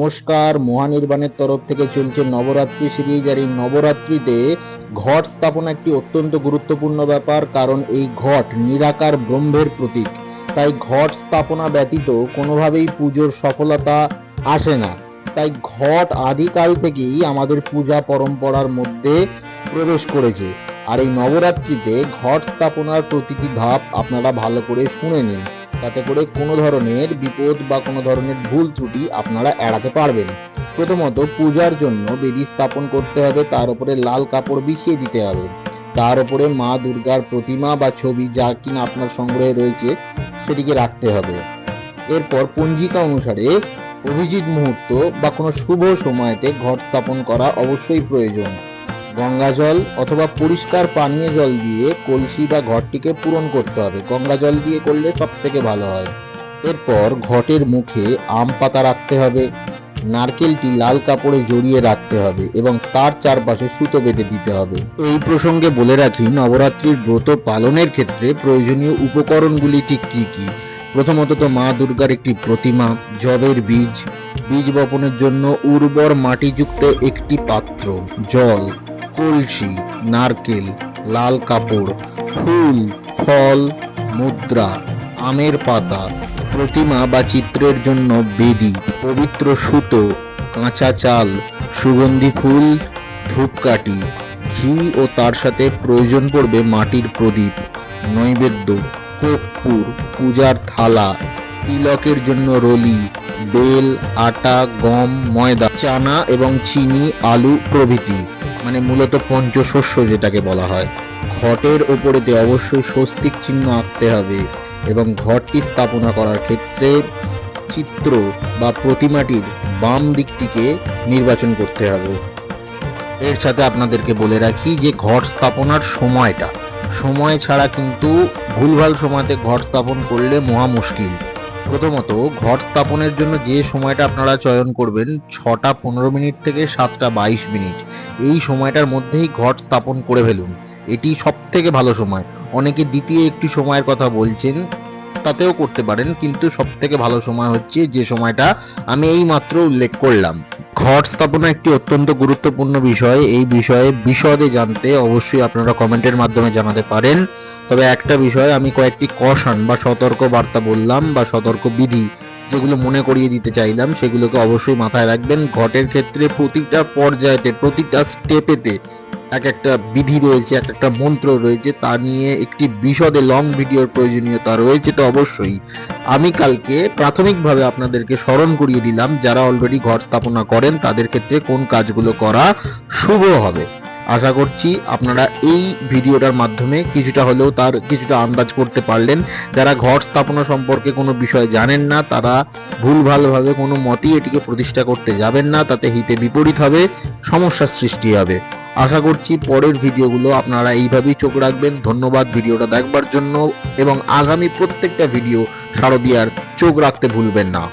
নমস্কার, মহানির্বাণের তরফ থেকে চলছে নবরাত্রি সিরিজ আর এই নবরাত্রিতে ঘট স্থাপনা একটি অত্যন্ত গুরুত্বপূর্ণ ব্যাপার, কারণ এই ঘট নিরাকার ব্রহ্মের প্রতীক। তাই ঘট স্থাপনা ব্যতীত কোনোভাবেই পুজোর সফলতা আসে না। তাই ঘট আদিকাল থেকেই আমাদের পূজা পরম্পরার মধ্যে প্রবেশ করেছে। আর এই নবরাত্রিতে ঘট স্থাপনার প্রতিটি ধাপ আপনারা ভালো করে শুনে নিন। তাতে করে কোনো ধরনের বিপদ বা কোনো ধরনের ভুল ত্রুটি আপনারা এড়াতে পারবেন। প্রথমত পূজার জন্য বেদি স্থাপন করতে হবে, তার উপরে লাল কাপড় বিছিয়ে দিতে হবে। তার উপরে মা দুর্গার প্রতিমা বা ছবি যা কিনা আপনার সংগ্রহে রয়েছে, সেটিকে রাখতে হবে। এরপর পঞ্জিকা অনুসারে অভিজিৎ মুহূর্ত বা কোনো শুভ সময়তে ঘর স্থাপন করা অবশ্যই প্রয়োজন। গঙ্গা জল অথবা পরিষ্কার পানীয় জল দিয়ে কলসি বা ঘরটিকে পূরণ করতে হবে। গঙ্গা জল দিয়ে করলে সব থেকে ভালো হয়। এরপর ঘটের মুখে আম পাতা রাখতে হবে, নারকেলটি লাল কাপড়ে জড়িয়ে রাখতে হবে এবং তার চারপাশে সুতো বেঁধে দিতে হবে। এই প্রসঙ্গে বলে রাখি, নবরাত্রির ব্রত পালনের ক্ষেত্রে প্রয়োজনীয় উপকরণগুলি ঠিক কি কি? প্রথমত তো মা দুর্গার একটি প্রতিমা, জবের বীজ বীজ বপনের জন্য উর্বর মাটিযুক্ত একটি পাত্র, জল। কলসি, নারকেল, লাল কাপড়, ফুল, ফল, মুদ্রা, আমের পাতা, প্রতিমা বা চিত্রের জন্য বেদি, পবিত্র সুতো, কাঁচা চাল, সুগন্ধি ফুল, ধূপকাঠি, ঘি ও তার সাথে প্রয়োজন পড়বে মাটির প্রদীপ, নৈবেদ্য, কর্পূর, পূজার থালা, তিলকের জন্য রলি, বেল, আটা, গম, ময়দা, চানা এবং চিনি, আলু প্রভৃতি। মানে মূলত পঞ্চশস্য যেটাকে বলা হয়। ঘটের ওপরেতে অবশ্যই স্বস্তিক চিহ্ন আঁকতে হবে এবং ঘরটি স্থাপনা করার ক্ষেত্রে চিত্র বা প্রতিমাটির বাম দিকটিকে নির্বাচন করতে হবে। এর সাথে আপনাদেরকে বলে রাখি যে ঘট স্থাপনার সময়টা। সময় ছাড়া কিন্তু ভুলভাল সময়তে ঘট স্থাপন করলে মহা মুশকিল। প্রথমত ঘট স্থাপনের জন্য যে সময়টা আপনারা চয়ন করবেন, ছটা পনেরো মিনিট থেকে সাতটা বাইশ মিনিট। এই সময়টার মধ্যেই ঘট স্থাপন করে ফেলুন। এটি সব থেকে ভালো সময়। অনেকে দ্বিতীয় একটি সময়ের কথা বলছেন, তাতেও করতে পারেন, কিন্তু সব থেকে ভালো সময় হচ্ছে যে সময়টা আমি এই মাত্র উল্লেখ করলাম। ঘট স্থাপনা একটি অত্যন্ত গুরুত্বপূর্ণ বিষয়, এই বিষয়ে বিশদে জানতে অবশ্যই আপনারা কমেন্টের মাধ্যমে জানাতে পারেন। তবে একটা বিষয় আমি কয়েকটি কশন বা সতর্ক বার্তা বললাম বা সতর্ক বিধি যেগুলো মনে করিয়ে দিতে চাইলাম, সেগুলোকে অবশ্যই মাথায় রাখবেন। ঘটের ক্ষেত্রে প্রতিটা পর্যায়েতে, প্রতিটা স্টেপেতে এক একটা বিধি রয়েছে, এক একটা মন্ত্র রয়েছে, তা নিয়ে একটি বিশদে লং ভিডিওর প্রয়োজনীয়তা রয়েছে তো অবশ্যই। আমি কালকে প্রাথমিকভাবে আপনাদেরকে স্মরণ করিয়ে দিলাম, যারা অলরেডি ঘর স্থাপনা করেন, তাদের ক্ষেত্রে কোন কাজগুলো করা শুভ হবে। আশা করছি আপনারা এই ভিডিওটার মাধ্যমে কিছুটা হলেও তার কিছুটা আন্দাজ করতে পারলেন। যারা ঘর স্থাপনা সম্পর্কে কোনো বিষয় জানেন না, তারা ভুলভালভাবে কোনো মতেই এটিকে প্রতিষ্ঠা করতে যাবেন না, তাতে হিতে বিপরীত হবে, সমস্যার সৃষ্টি হবে। আশা করছি পরের ভিডিওগুলো আপনারা এইভাবেই চোখ রাখবেন। ধন্যবাদ ভিডিওটা দেখবার জন্য এবং আগামী প্রত্যেকটা ভিডিও শারদিয়ার চোখ রাখতে ভুলবেন না।